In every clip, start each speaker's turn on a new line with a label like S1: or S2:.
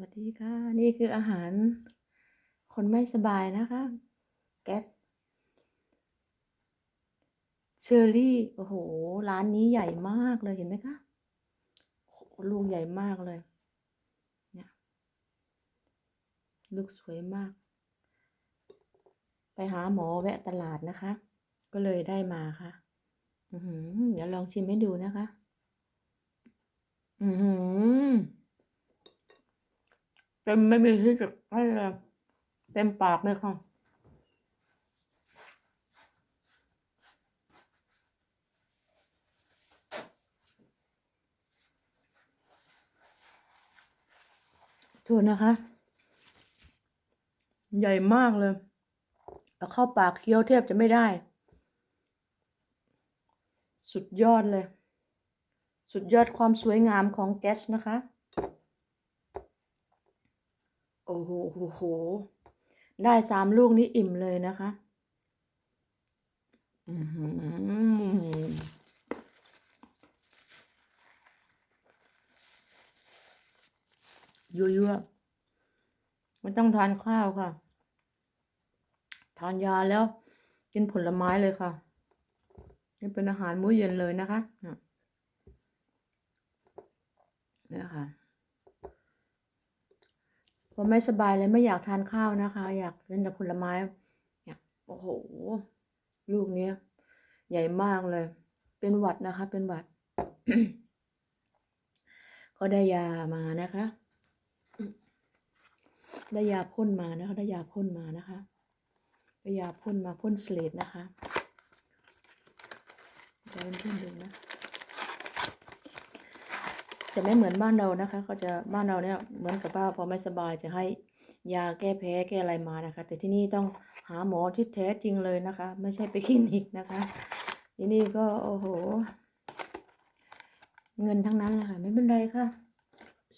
S1: วัสดีค่ะ นี่คืออาหาร คนไม่สบายนะคะ แก๊สเชอรี่ โอ้โห ร้านนี้ใหญ่มากเลยเห็นไหมคะลูกใหญ่มากเลยเนี่ยลูกสวยมาก ไปหาหมอแวะตลาดนะคะ ก็เลยได้มาค่ะอือเดี๋ยวลองชิมให้ดูนะคะ อือหือ เต็มไม่มีที่จะให้เลยเต็มปากเลยค่ะโทษนะคะ ใหญ่มากเลยเอาเข้าปากเคี้ยวแทบจะไม่ได้ สุดยอดเลย สุดยอดความสวยงามของแก๊สนะคะ โอ้โหโหโห ได้สามลูกนี้อิ่มเลยนะคะอือหือยั่วๆไม่ต้องทานข้าวค่ะ ทานยาแล้ว กินผลไม้เลยค่ะ นี่เป็นอาหารมื้อเย็นเลยนะคะเนี่ยเนี่ยค่ะ พอไม่สบายเลยไม่อยากทานข้าวนะคะ อยากเล่นแต่ผลไม้เนี่ยโอ้โห ลูกเนี้ย ใหญ่มากเลย เป็นหวัดนะคะ เป็นหวัด ก็ได้ยามานะคะ ได้ยาพ่นมานะคะ ได้ยาพ่นมานะคะ ได้ยาพ่นมาพ่นสเลดนะคะจะเป็นเพื่อนดูนะ จะไม่เหมือนบ้านเรานะคะเขาจะบ้านเราเนี่ยเหมือนกับว่าพอไม่สบายจะให้ยาแก้แพ้แก้อะไรมานะคะ แต่ที่นี่ต้องหาหมอที่แท้จริงเลยนะคะ ไม่ใช่ไปคลินิกนะคะ ที่นี่ก็โอ้โห เงินทั้งนั้นเลยค่ะไม่เป็นไรค่ะ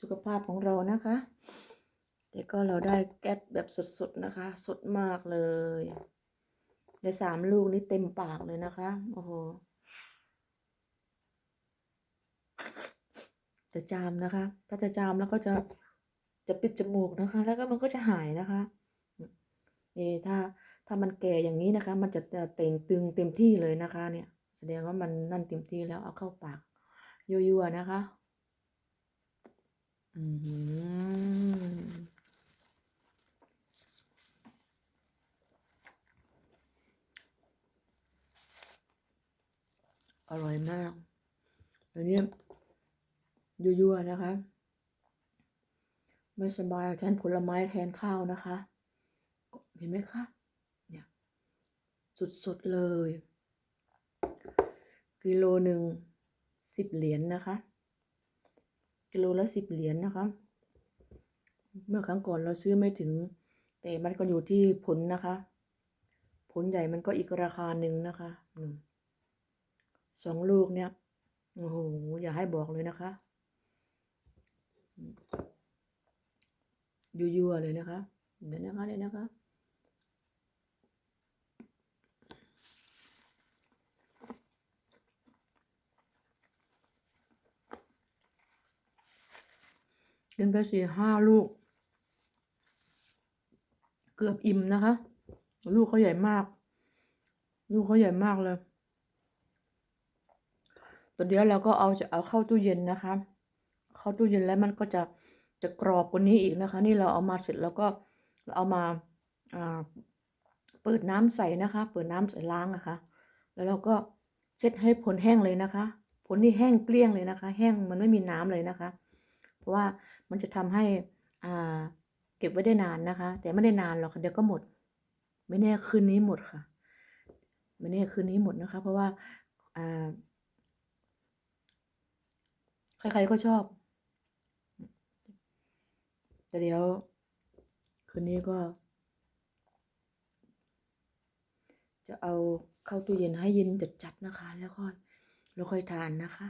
S1: สุขภาพของเรานะคะ แต่ก็เราได้แก๊สแบบสดๆนะคะ สดมากเลยได้สามลูกนี่เต็มปากเลยนะคะ โอ้โห จะจามนะคะ ถ้าจะจามแล้วก็จะจะปิดจมูกนะคะ แล้วก็มันก็จะหายนะคะเอถ้าถ้ามันแก่อย่างนี้นะคะ มันจะเต่งตึงเต็มที่เลยนะคะ เนี่ย แสดงว่ามันนั่นเต็มที่แล้วเอาเข้าปากยั่วๆนะคะ อืออร่อยมากเดี๋ยวนี้ ยั่วๆนะคะ ไม่สบายแทนผลไม้แทนข้าวนะคะ เห็นไหมคะ เนี่ย สุดๆเลย กิโลหนึ่งสิบเหรียญนนะคะ กิโลละสิบเหรียญนนะคะ เมื่อครั้งก่อนเราซื้อไม่ถึง แต่มันก็อยู่ที่ผลนะคะ ผลใหญ่มันก็อีกราคาหนึ่งนะคะหนึ่งสองลูกเนี่ยโอ้โห อย่าให้บอกเลยนะคะ ยั่วๆเลยนะคะ เดี๋ยวนะคะเดี๋ยวนะคะ กินไปสี่ห้าลูก เกือบอิ่มนะคะ ลูกเขาใหญ่มาก ลูกเขาใหญ่มากเลยตอนเดียวเราก็เอาจะเอาเข้าตู้เย็นนะคะ เข้าตู้เย็นแล้วมันก็จะจะกรอบกว่านี้อีกนะคะ นี่เราเอามาเสร็จแล้วก็เราเอามาเปิดน้ำใส่นะคะ เปิดน้ำใส่ล้างนะคะ แล้วเราก็เช็ดให้ผลแห้งเลยนะคะ ผลนี่แห้งเกลี้ยงเลยนะคะ แห้งมันไม่มีน้ำเลยนะคะ เพราะว่ามันจะทำให้อ่าเก็บไว้ได้นานนะคะ แต่ไม่ได้นานหรอกค่ะเดี๋ยวก็หมด ไม่แน่คืนนี้หมดค่ะ ไม่แน่คืนนี้หมดนะคะ เพราะว่าใครๆก็ชอบ แต่เดี๋ยว คืนนี้ก็ จะเอาเข้าตู้เย็นให้เย็นจัดๆนะคะ แล้วค่อยแล้วค่อยทานนะคะ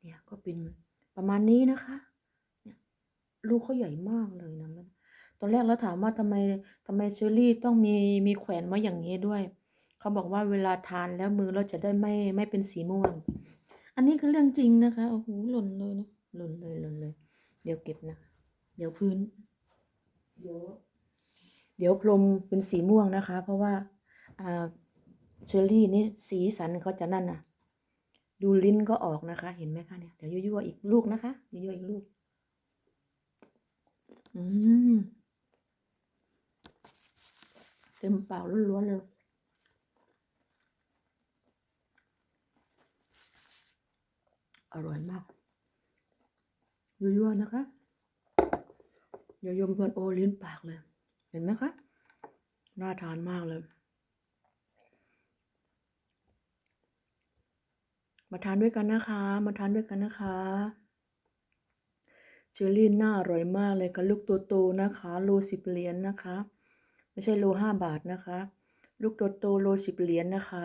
S1: เนี่ยก็เป็นประมาณนี้นะคะ เนี่ยลูกเขาใหญ่มากเลยนะมันตอนแรกแล้วถามว่าทำไมทำไมเชอรี่ต้องมีมีแขวนมาอย่างนี้ด้วย เขาบอกว่าเวลาทานแล้วมือเราจะได้ไม่ไม่เป็นสีม่วง อันนี้คือเรื่องจริงนะคะ โอ้โหหล่นเลยนะ หล่นเลยหล่นเลย เดี๋ยวเก็บนะ เดี๋ยวพื้น เดี๋ยว เดี๋ยวพรมเป็นสีม่วงนะคะ เพราะว่าเชอรี่นี่สีสันเขาจะนั่นน่ะ ดูลิ้นก็ออกนะคะ เห็นไหมคะเนี่ย เดี๋ยวยั่วๆอีกลูกนะคะยั่วๆอีกลูก อืมเต็มปาล้วนๆเลยอร่อยมากยั่วๆนะคะ ย่ายมเพื่อนโอลิ้นปากเลย เห็นไหมคะ น่าทานมากเลย มาทานด้วยกันนะคะ มาทานด้วยกันนะคะเชอรี่น่าอร่อยมากเลยกับลูกโตๆนะคะ โลสิบเหรียญนะคะ ไม่ใช่โลห้าบาทนะคะ ลูกโตๆโลสิบเหรียญนะคะ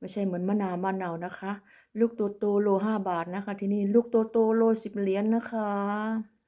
S1: ไม่ใช่เหมือนมะนาวมะนาวนะคะ ลูกโตๆโลห้าบาทนะคะ ที่นี่ลูกโตๆโลสิบเหรียญนะคะ